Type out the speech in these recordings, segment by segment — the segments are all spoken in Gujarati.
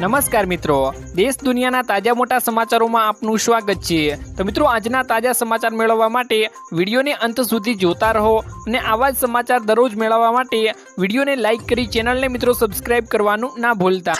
નમસ્કાર મિત્રો. દેશ દુનિયાના તાજા મોટા સમાચારોમાં આપનું સ્વાગત છે. તો મિત્રો, આજના તાજા સમાચાર મેળવવા માટે વિડીયોને અંત સુધી જોતા રહો અને આવા જ સમાચાર દરરોજ મેળવવા માટે વિડીયોને લાઇક કરી ચેનલને મિત્રો સબસ્ક્રાઇબ કરવાનું ના ભૂલતા.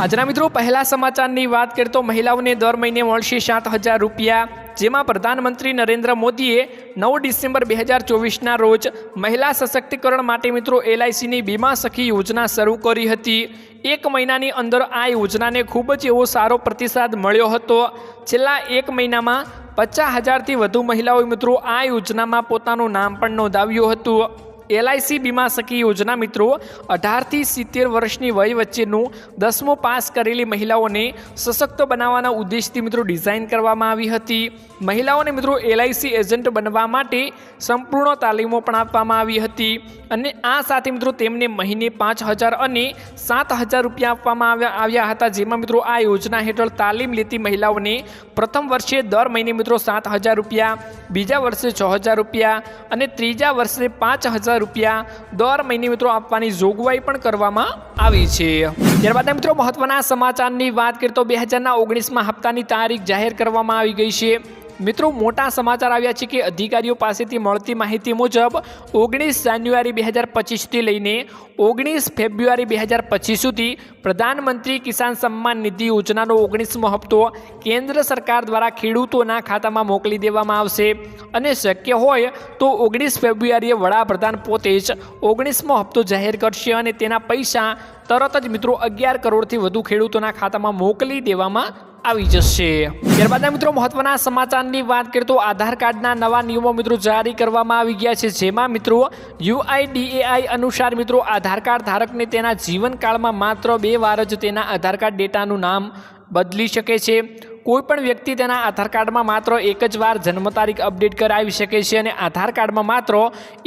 આજના મિત્રો, પહેલા સમાચારની વાત કરીએ તો મહિલાઓને દર મહિને મળશે સાત હજાર રૂપિયા. જેમાં પ્રધાનમંત્રી નરેન્દ્ર મોદીએ નવ ડિસેમ્બર બે હજાર ચોવીસના રોજ મહિલા સશક્તિકરણ માટે મિત્રો એલઆઈસીની બીમા સખી યોજના શરૂ કરી હતી. એક મહિનાની અંદર આ યોજનાને ખૂબ જ એવો સારો પ્રતિસાદ મળ્યો હતો. છેલ્લા એક મહિનામાં પચાસ હજારથી વધુ મહિલાઓએ મિત્રો આ યોજનામાં પોતાનું નામ પણ નોંધાવ્યું હતું. એલઆઈસી બીમા સખી યોજના મિત્રો, અઢારથી સિત્તેર વર્ષની વય વચ્ચેનું દસમું પાસ કરેલી મહિલાઓને સશક્ત બનાવવાના ઉદ્દેશથી મિત્રો ડિઝાઇન કરવામાં આવી હતી. મહિલાઓને મિત્રો એલઆઈસી એજન્ટ બનવા માટે સંપૂર્ણ તાલીમો પણ આપવામાં આવી હતી અને આ સાથે મિત્રો તેમને મહિને પાંચ હજાર અને સાત હજાર રૂપિયા આપવામાં આવ્યા આવ્યા હતા. જેમાં મિત્રો આ યોજના હેઠળ તાલીમ લેતી મહિલાઓને પ્રથમ વર્ષે દર મહિને મિત્રો સાત હજાર રૂપિયા, બીજા વર્ષે છ હજાર રૂપિયા અને ત્રીજા વર્ષે પાંચ હજાર રૂપિયા દર મહિને મિત્રો આપવાની જોગવાઈ પણ કરવામાં આવી છે. ત્યારબાદ મિત્રો મહત્વના સમાચારની વાત કરીએ તો બે હજારના ઓગણીસમાં હપ્તાની તારીખ જાહેર કરવામાં આવી ગઈ છે. મિત્રો, મોટા સમાચાર આવ્યા છે કે અધિકારીઓ પાસેથી મળતી માહિતી મુજબ ઓગણીસ જાન્યુઆરી બે હજાર પચીસથી લઈને ઓગણીસ ફેબ્રુઆરી બે હજાર પચીસ સુધી પ્રધાનમંત્રી કિસાન સન્માન નિધિ યોજનાનો ઓગણીસમો હપ્તો કેન્દ્ર સરકાર દ્વારા ખેડૂતોના ખાતામાં મોકલી દેવામાં આવશે. અને શક્ય હોય તો ઓગણીસ ફેબ્રુઆરીએ વડાપ્રધાન પોતે જ ઓગણીસમો હપ્તો જાહેર કરશે અને તેના પૈસા તરત જ મિત્રો અગિયાર કરોડથી વધુ ખેડૂતોના ખાતામાં મોકલી દેવામાં આવી જશે. ત્યારબાદ મિત્રો મહત્વના સમાચારની વાત કરીએ તો આધાર કાર્ડના નવા નિયમો મિત્રો જારી કરવામાં આવી ગયા છે, જેમાં મિત્રો યુઆઈડીએઆઈ અનુસાર મિત્રો આધાર કાર્ડ ધારકને તેના જીવનકાળમાં માત્ર બે વાર જ તેના આધાર કાર્ડ ડેટાનું નામ બદલી શકે છે. કોઈ પણ વ્યક્તિ તેના આધાર કાર્ડમાં માત્ર એક જ વાર જન્મ તારીખ અપડેટ કરાવી શકે છે અને આધાર કાર્ડમાં માત્ર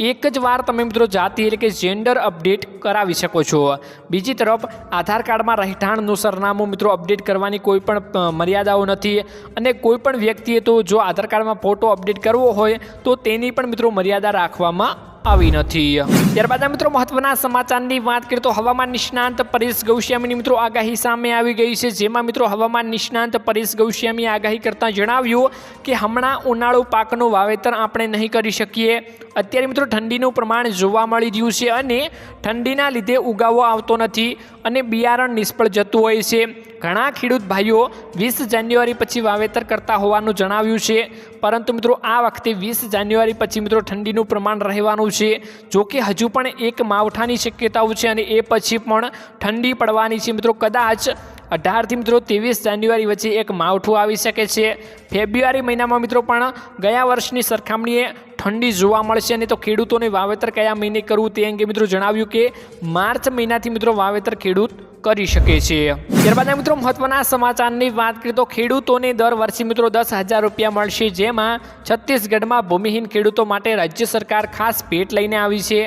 એક જ વાર તમે મિત્રો જાતિ એટલે કે જેન્ડર અપડેટ કરાવી શકો છો. બીજી તરફ, આધાર કાર્ડમાં રહેઠાણનું સરનામું મિત્રો અપડેટ કરવાની કોઈ પણ મર્યાદાઓ નથી અને કોઈ પણ વ્યક્તિએ તો જો આધાર કાર્ડમાં ફોટો અપડેટ કરવો હોય તો તેની પણ મિત્રો મર્યાદા રાખવામાં આવી નથી. ત્યારબાદ મિત્રો મહત્વના સમાચારની વાત કરીએ તો હવામાન નિષ્ણાંત પરેશ ગૌસ્વામીની મિત્રો આગાહી સામે આવી ગઈ છે. જેમાં મિત્રો હવામાન નિષ્ણાંત પરેશ ગૌસ્વામીએ આગાહી કરતાં જણાવ્યું કે હમણાં ઉનાળુ પાકનું વાવેતર આપણે નહીં કરી શકીએ. અત્યારે મિત્રો ઠંડીનું પ્રમાણ જોવા મળી રહ્યું છે અને ઠંડીના લીધે ઉગાવો આવતો નથી અને બિયારણ નિષ્ફળ જતું હોય છે. ઘણા ખેડૂત ભાઈઓ વીસ જાન્યુઆરી પછી વાવેતર કરતા હોવાનું જણાવ્યું છે. પરંતુ મિત્રો આ વખતે વીસ જાન્યુઆરી પછી મિત્રો ઠંડીનું પ્રમાણ રહેવાનું છે. જો કે હજુ પણ એક માવઠાની શક્યતાઓ છે અને એ પછી પણ ઠંડી પડવાની છે. મિત્રો કદાચ અઢારથી મિત્રો ત્રેવીસ જાન્યુઆરી વચ્ચે એક માવઠું આવી શકે છે. ફેબ્રુઆરી મહિનામાં મિત્રો પણ ગયા વર્ષની સરખામણીએ ઠંડી જોવા મળશે અને તો ખેડૂતોને વાવેતર કયા મહિને કરવું તે અંગે મિત્રો જણાવ્યું કે માર્ચ મહિનાથી મિત્રો વાવેતર ખેડૂત કરી શકે છે. ત્યારબાદ મિત્રો મહત્વના સમાચારની વાત કરીએ તો ખેડૂતોને દર વર્ષે મિત્રો દસ હજાર રૂપિયા મળશે, જેમાં છત્તીસગઢમાં ભૂમિહીન ખેડૂતો માટે રાજ્ય સરકાર ખાસ ભેટ લઈને આવી છે.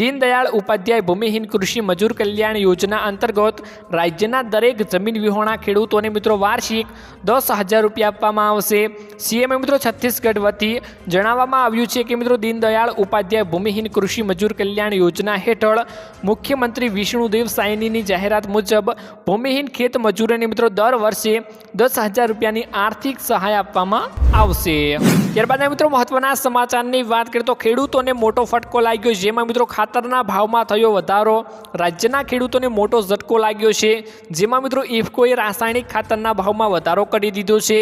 દીનદયાળ ઉપાધ્યાય ભૂમિહીન કૃષિ મજૂર કલ્યાણ યોજના અંતર્ગત રાજ્યના દરેક જમીન વિહોણા ખેડૂતોને મિત્રો વાર્ષિક દસ હજાર રૂપિયા આપવામાં આવશે. સીએમએ મિત્રો છત્તીસગઢ વતી જણાવવામાં આવ્યું છે કે મિત્રો દીનદયાળ ઉપાધ્યાય ભૂમિહીન કૃષિ મજૂર કલ્યાણ યોજના હેઠળ મુખ્યમંત્રી વિષ્ણુદેવ સાયનીની જાહેરાત મુજબ ભૂમિહીન ખેત મજૂરોને મિત્રો દર વર્ષે દસ હજાર રૂપિયાની આર્થિક સહાય આપવામાં આવશે. ત્યારબાદ મિત્રો મહત્વના સમાચારની વાત કરીએ તો ખેડૂતોને મોટો ફટકો લાગ્યો જેમાં મિત્રો ખાતરના ભાવમાં થયો વધારો. રાજ્યના ખેડૂતોને મોટો ઝટકો લાગ્યો છે. જેમાં મિત્રો ઇફકોએ રાસાયણિક ખાતરના ભાવમાં વધારો કરી દીધો છે.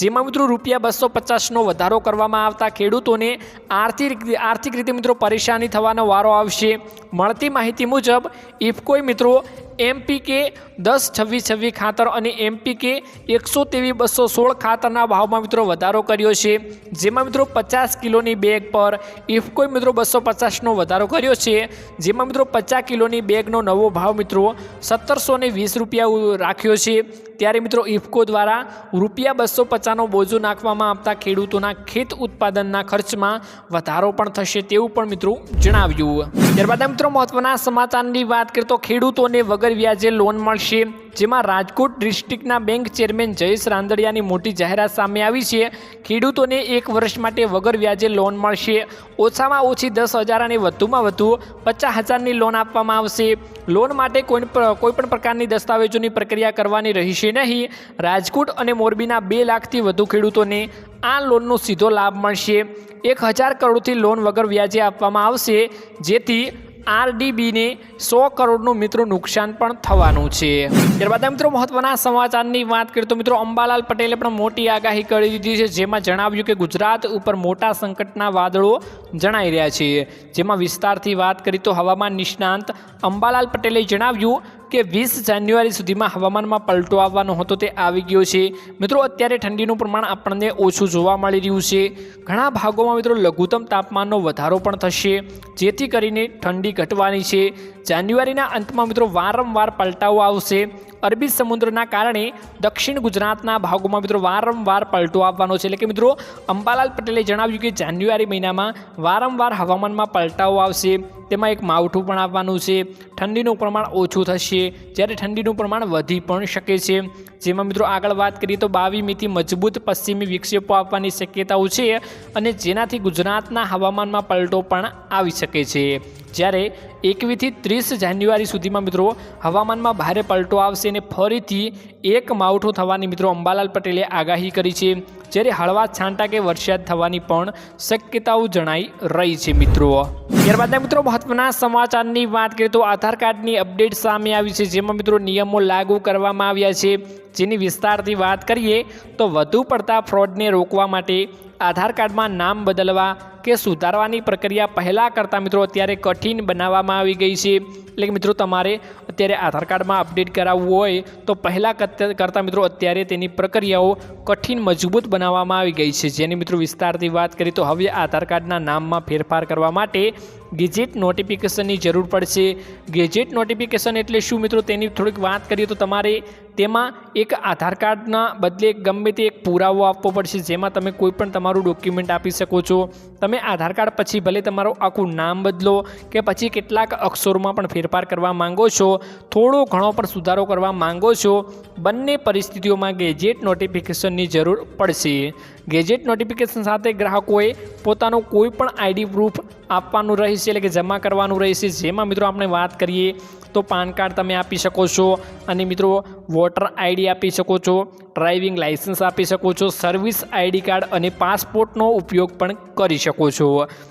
જેમાં મિત્રો રૂપિયા બસો પચાસનો વધારો કરવામાં આવતા ખેડૂતોને આર્થિક આર્થિક રીતે મિત્રો પરેશાની થવાનો વારો આવશે. મળતી માહિતી મુજબ ઇફકોએ મિત્રો એમપીકે દસ છવ્વીસ છવ્વીસ ખાતર અને એમપીકે એકસો તેવી બસો સોળ ખાતરના ભાવમાં મિત્રો વધારો કર્યો છે. જેમાં મિત્રો પચાસ કિલોની બેગ પર ઇફકોએ મિત્રો બસો પચાસનો વધારો કર્યો છે. જેમાં મિત્રો પચાસ કિલોની બેગનો નવો ભાવ મિત્રો સત્તરસો વીસ રૂપિયા રાખ્યો છે. ત્યારે મિત્રો ઇફકો દ્વારા રૂપિયા બસો પચાસનો બોજો નાખવામાં આવતા ખેડૂતોના ખેત ઉત્પાદનના ખર્ચમાં વધારો પણ થશે તેવું પણ મિત્રો જણાવ્યું. ત્યારબાદ મિત્રો મહત્વના સમાચારની વાત કરીએ તો ખેડૂતોને વગર વ્યાજે લોન મળશે. જેમાં રાજકોટ ડિસ્ટ્રિક્ટના બેંક ચેરમેન જયેશ રાંદડિયાની મોટી જાહેરાત સામે આવી છે. ખેડૂતોને એક વર્ષ માટે વગર વ્યાજે લોન મળશે. ઓછામાં ઓછી દસ હજાર અને વધુમાં વધુ પચાસ હજારની લોન આપવામાં આવશે. લોન માટે કોઈ કોઈપણ પ્રકારની દસ્તાવેજોની પ્રક્રિયા કરવાની રહેશે નહીં. રાજકોટ અને મોરબીના બે લાખથી વધુ ખેડૂતોને આ લોનનો સીધો લાભ મળશે. એક હજાર કરોડથી લોન વગર વ્યાજે આપવામાં આવશે. જેથી આરડીબીને સો કરોડનું મિત્રો નુકસાન પણ થવાનું છે. ત્યારબાદ મિત્રો મહત્વના સમાચારની વાત કરીએ તો મિત્રો અંબાલાલ પટેલે પણ મોટી આગાહી કરી દીધી છે, જેમાં જણાવ્યું કે ગુજરાત ઉપર મોટા સંકટના વાદળો જણાઈ રહ્યા છે. જેમાં વિસ્તારથી વાત કરી તો હવામાન નિષ્ણાંત અંબાલાલ પટેલે જણાવ્યું કે વીસ જાન્યુઆરી સુધીમાં હવામાનમાં પલટો આવવાનો હતો તે આવી ગયો છે. મિત્રો, અત્યારે ઠંડીનું પ્રમાણ આપણને ઓછું જોવા મળી રહ્યું છે. ઘણા ભાગોમાં મિત્રો લઘુત્તમ તાપમાનનો વધારો પણ થશે, જેથી કરીને ઠંડી ઘટવાની છે. જાન્યુઆરીના અંતમાં મિત્રો વારંવાર પલટાઓ આવશે. અરબી સમુદ્રના કારણે દક્ષિણ ગુજરાતના ભાગોમાં મિત્રો વારંવાર પલટો આવવાનો છે. એટલે કે મિત્રો અંબાલાલ પટેલે જણાવ્યું કે જાન્યુઆરી મહિનામાં વારંવાર હવામાનમાં પલટાઓ આવશે. તેમાં એક માવઠું પણ આવવાનું છે. ઠંડીનું પ્રમાણ ઓછું થશે. જ્યારે ઠંડીનું પ્રમાણ વધી પણ શકે છે. જેમાં મિત્રો આગળ વાત કરીએ તો બાવી મીથી મજબૂત પશ્ચિમી વિક્ષેપો આવવાની શક્યતાઓ છે અને જેનાથી ગુજરાતના હવામાનમાં પલટો પણ આવી શકે છે. જ્યારે એકવીસથી ત્રીસ જાન્યુઆરી સુધીમાં મિત્રો હવામાનમાં ભારે પલટો આવશે અને ફરીથી એક માવઠું થવાની મિત્રો અંબાલાલ પટેલે આગાહી કરી છે. જ્યારે હળવા છાંટા કે વરસાદ થવાની પણ શક્યતાઓ જણાઈ રહી છે મિત્રો. ત્યારબાદ મિત્રો મહત્વના સમાચારની વાત કરીએ તો આધાર કાર્ડની અપડેટ સામે આવી છે. જેમાં મિત્રો નિયમો લાગુ કરવામાં આવ્યા છે. જેની વિસ્તારથી વાત કરીએ, તો વધુ પડતા ફ્રોડને રોકવા માટે આધાર કાર્ડમાં નામ બદલવા કે સુધારવાની પ્રક્રિયા પહેલાં કરતાં મિત્રો અત્યારે કઠિન બનાવવામાં આવી ગઈ છે. એટલે કે મિત્રો તમારે અત્યારે આધાર કાર્ડમાં અપડેટ કરાવવું હોય, તો પહેલાં કરતાં મિત્રો અત્યારે તેની પ્રક્રિયાઓ કઠિન મજબૂત બનાવવામાં આવી ગઈ છે. જેની મિત્રો વિસ્તારથી વાત કરીએ, તો હવે આધાર કાર્ડના નામમાં ફેરફાર કરવા માટે ગેજેટ નોટિફિકેશનની જરૂર પડશે. ગેજેટ નોટિફિકેશન એટલે શું મિત્રો? તેની થોડીક વાત કરીએ તો તમારે તેમાં એક આધાર કાર્ડના બદલે ગમે તે એક પુરાવો આપવો પડશે, જેમાં તમે કોઈ પણ તમારું ડોક્યુમેન્ટ આપી શકો છો. તમે આધાર કાર્ડ પછી ભલે તમારું આખું નામ બદલો કે પછી કેટલાક અક્ષરોમાં પણ ફેરફાર કરવા માંગો છો, થોડો ઘણો પણ સુધારો કરવા માંગો છો, બંને પરિસ્થિતિઓમાં ગેજેટ નોટિફિકેશનની જરૂર પડશે. ગેજેટ નોટિફિકેશન સાથે ગ્રાહકોએ પોતાનું કોઈ પણ આઈડી પ્રૂફ આપવાનું રહેશે એટલે કે જમા કરવાનું રહેશે. જેમાં મિત્રો આપણે વાત કરીએ તો પાન કાર્ડ તમે આપી શકો છો અને મિત્રો વોટર આઈડી આપી શકો છો, ડ્રાઇવિંગ લાઇસન્સ આપી શકો છો, સર્વિસ આઈડી કાર્ડ અને પાસપોર્ટનો ઉપયોગ પણ કરી શકો છો.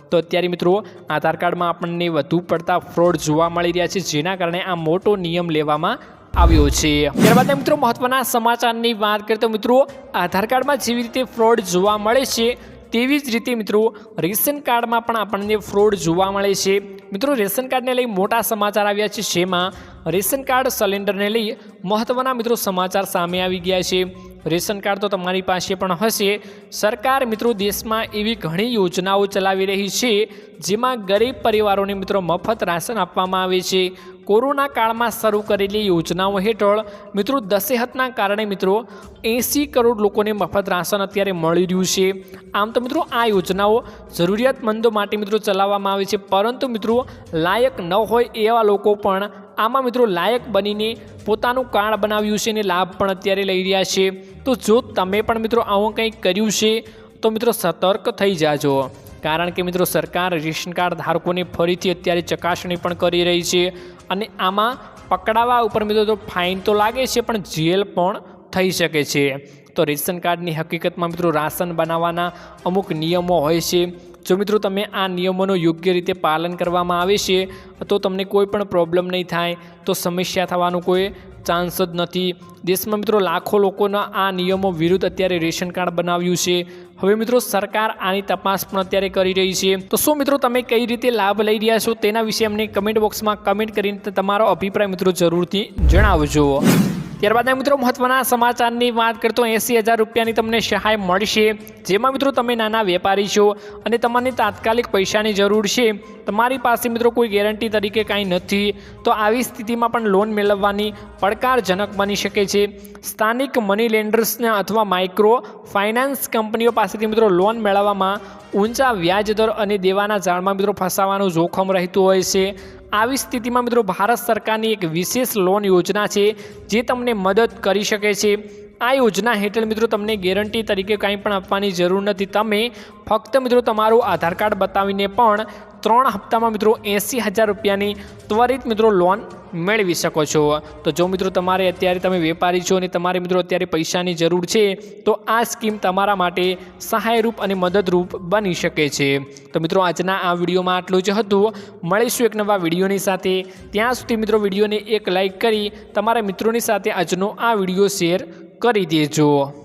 તો અત્યારે મિત્રો આધાર કાર્ડમાં આપણને વધુ પડતા ફ્રોડ જોવા મળી રહ્યા છે, જેના કારણે આ મોટો નિયમ લેવામાં આવ્યો છે. ત્યારબાદ મિત્રો, મહત્વના સમાચારની વાત કરીએ તો મિત્રો, આધાર કાર્ડમાં જેવી રીતે ફ્રોડ જોવા મળે છે, તેવી જ રીતે મિત્રો, રેશન કાર્ડમાં પણ આપણને ફ્રોડ જોવા મળે છે. મિત્રો, રેશન કાર્ડને લઈ મોટા સમાચાર આવ્યા છે, જેમાં રેશન કાર્ડ સિલિન્ડરને લઈ મહત્ત્વના મિત્રો સમાચાર સામે આવી ગયા છે. રેશન કાર્ડ તો તમારી પાસે પણ હશે. સરકાર મિત્રો દેશમાં એવી ઘણી યોજનાઓ ચલાવી રહી છે, જેમાં ગરીબ પરિવારોને મિત્રો મફત રાશન આપવામાં આવે છે. કોરોના કાળમાં શરૂ કરેલી યોજનાઓ હેઠળ મિત્રો દશેહતના કારણે મિત્રો એંસી કરોડ લોકોને મફત રાશન અત્યારે મળી રહ્યું છે. આમ તો મિત્રો આ યોજનાઓ જરૂરિયાતમંદો માટે મિત્રો ચલાવવામાં આવે છે, પરંતુ મિત્રો લાયક ન હોય એવા લોકો પણ આમાં મિત્રો લાયક બનીને પોતાનું કાર્ડ બનાવ્યું છે અને લાભ પણ અત્યારે લઈ રહ્યા છે. તો જો તમે પણ મિત્રો આવું કંઈક કર્યું છે, તો મિત્રો સતર્ક થઈ જાજો. કારણ કે મિત્રો સરકાર રેશન કાર્ડ ધારકોને ફરીથી અત્યારે ચકાસણી પણ કરી રહી છે અને આમાં પકડાવા ઉપર મિત્રો તો ફાઇન તો લાગે છે, પણ જેલ પણ થઈ શકે છે. તો રેશન કાર્ડની હકીકતમાં મિત્રો રાશન બનાવવાના અમુક નિયમો હોય છે જો મિત્રો તમે આ નિયમોનું યોગ્ય રીતે પાલન કરવામાં આવે છે, તો તમને કોઈ પણ પ્રોબ્લેમ નહીં થાય, તો સમસ્યા થવાનું કોઈ ચાન્સ જ નથી. દેશમાં મિત્રો લાખો લોકોના આ નિયમો વિરુદ્ધ અત્યારે રેશન કાર્ડ બનાવ્યું છે. હવે મિત્રો સરકાર આની તપાસ પણ અત્યારે કરી રહી છે. તો શું મિત્રો તમે કઈ રીતે લાભ લઈ રહ્યા છો તેના વિશે અમને કમેન્ટ બોક્સમાં કમેન્ટ કરીને તમારો અભિપ્રાય મિત્રો જરૂરથી જણાવજો. ત્યારબાદ મિત્રો મહત્વના સમાચારની વાત કરતો એંસી હજાર રૂપિયાની તમને સહાય મળશે. જેમાં મિત્રો તમે નાના વેપારી છો અને તમને તાત્કાલિક પૈસાની જરૂર છે. તમારી પાસે મિત્રો કોઈ ગેરંટી તરીકે કાંઈ નથી. તો આવી સ્થિતિમાં પણ લોન મેળવવાની પડકારજનક બની શકે છે. સ્થાનિક મની લેન્ડર્સને અથવા માઇક્રો ફાઇનાન્સ કંપનીઓ પાસેથી મિત્રો લોન મેળવવામાં ઊંચા વ્યાજ દર અને દેવાના જાળમાં મિત્રો ફસાવાનું જોખમ રહેતું હોય છે. આવી સ્થિતિમાં મિત્રો ભારત સરકારની એક વિશેષ લોન યોજના છે જે તમને મદદ કરી શકે છે. આ યોજના હેઠળ મિત્રો તમને ગેરંટી તરીકે કંઈ પણ આપવાની જરૂર નથી. તમે ફક્ત મિત્રો તમારું આધાર કાર્ડ બતાવીને પણ ત્રણ હપ્તામાં મિત્રો એંસી હજાર રૂપિયાની ત્વરિત મિત્રો લોન મેળવી શકો છો. તો જો મિત્રો તમારે અત્યારે તમે વેપારી છો અને તમારે મિત્રો અત્યારે પૈસાની જરૂર છે, તો આ સ્કીમ તમારા માટે સહાયરૂપ અને મદદરૂપ બની શકે છે. તો મિત્રો આજના આ વિડીયોમાં આટલું જ હતું. મળીશું એક નવા વિડીયોની સાથે. ત્યાં સુધી મિત્રો વિડીયોને એક લાઈક કરી, તમારા મિત્રોની સાથે આજનો આ વીડિયો શેર કરી દેજો.